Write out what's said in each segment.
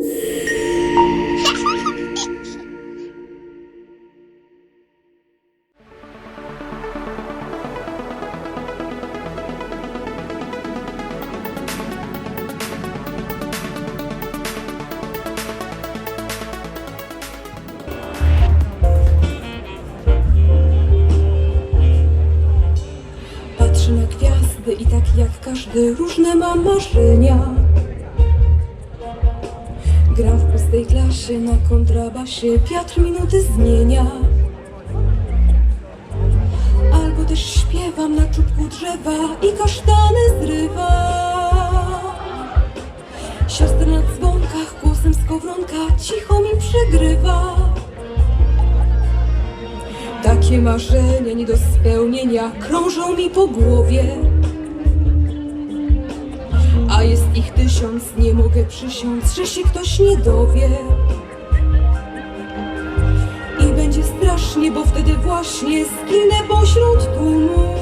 Patrzę na gwiazdy i tak jak każdy różne mam marzenia Gram w pustej klasie na kontrabasie, wiatr minuty zmienia. Albo też śpiewam na czubku drzewa i kasztany zrywa. Siostra na dzwonkach głosem skowronka cicho mi przegrywa. Takie marzenia nie do spełnienia krążą mi po głowie. A jest ich tysiąc, nie mogę przysiąc, że się ktoś nie dowie. I będzie strasznie, bo wtedy właśnie zginę pośród tłumu.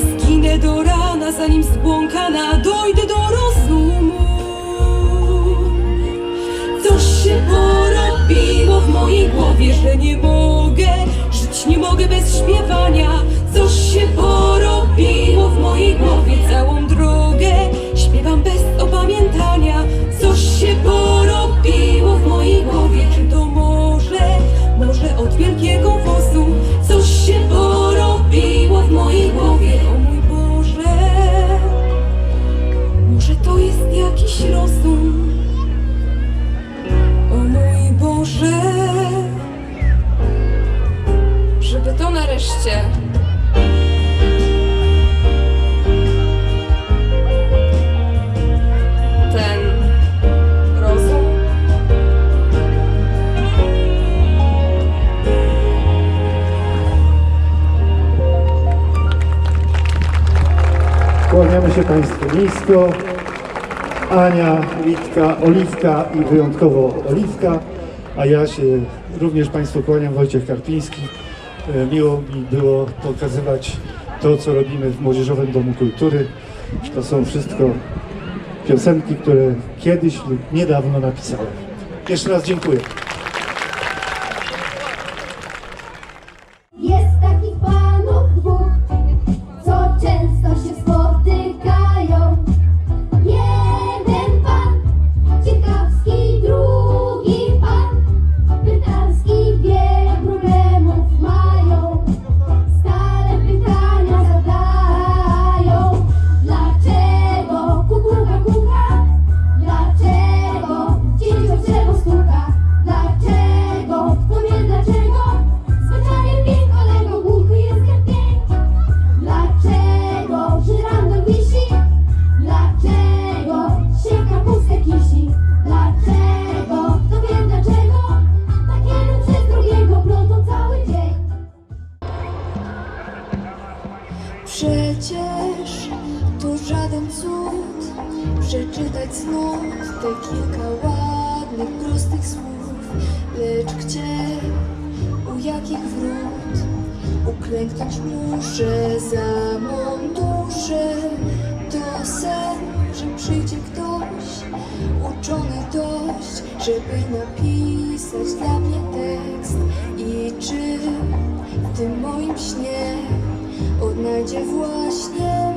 Zginę do rana, zanim zbłąkana dojdę do rozumu. Coś się porobiło w mojej głowie, że nie mogę żyć, nie mogę bez śpiewania. Coś się porobiło się Państwu nisko. Ania, Witka, Oliwka i wyjątkowo Oliwka, a ja się również Państwu kłaniam, Wojciech Karpiński. E, Miło mi było pokazywać to, co robimy w Młodzieżowym Domu Kultury. To są wszystko piosenki, które kiedyś lub niedawno napisałem. Jeszcze raz dziękuję. Te kilka ładnych, prostych słów. Lecz gdzie, u jakich wrót uklęknąć muszę za mą duszę? To sen, że przyjdzie ktoś uczony dość, żeby napisać dla mnie tekst. I czy w tym moim śnie odnajdzie właśnie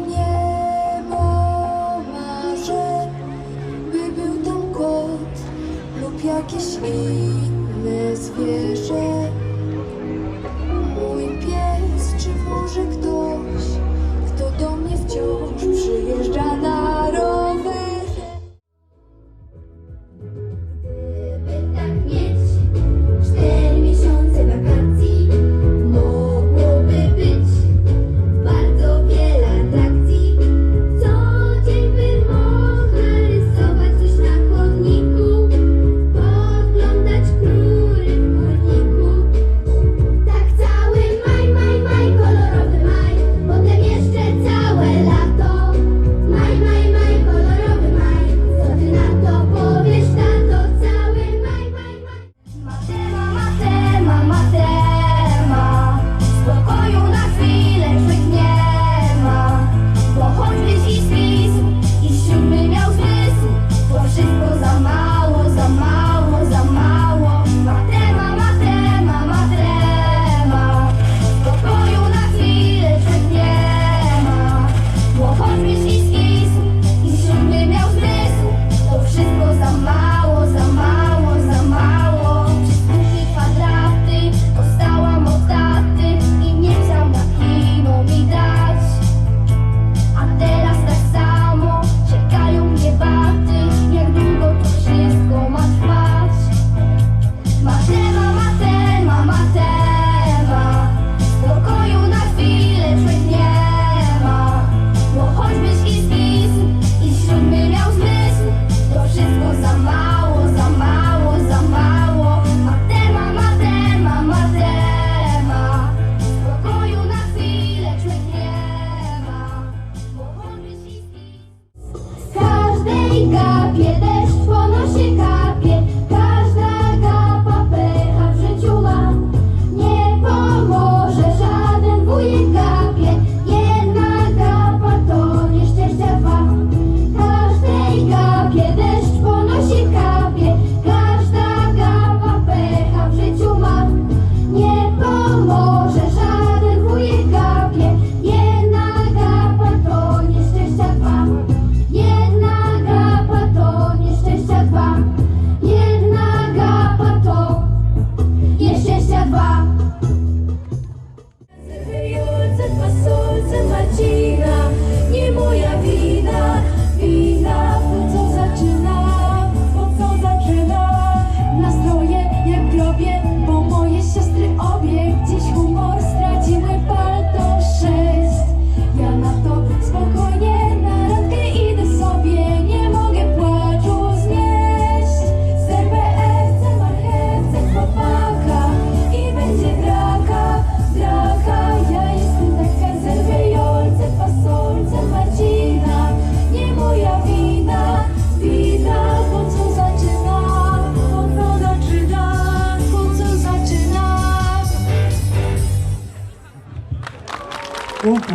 jakieś inne zwierzę.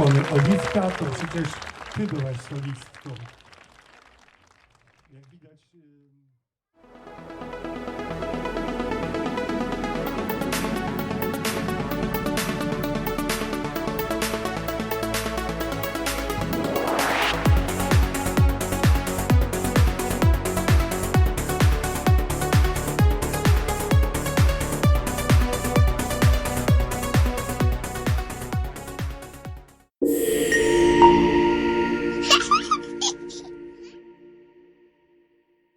Oliwka, to przecież ty byłaś solistką. Jak widać... ym,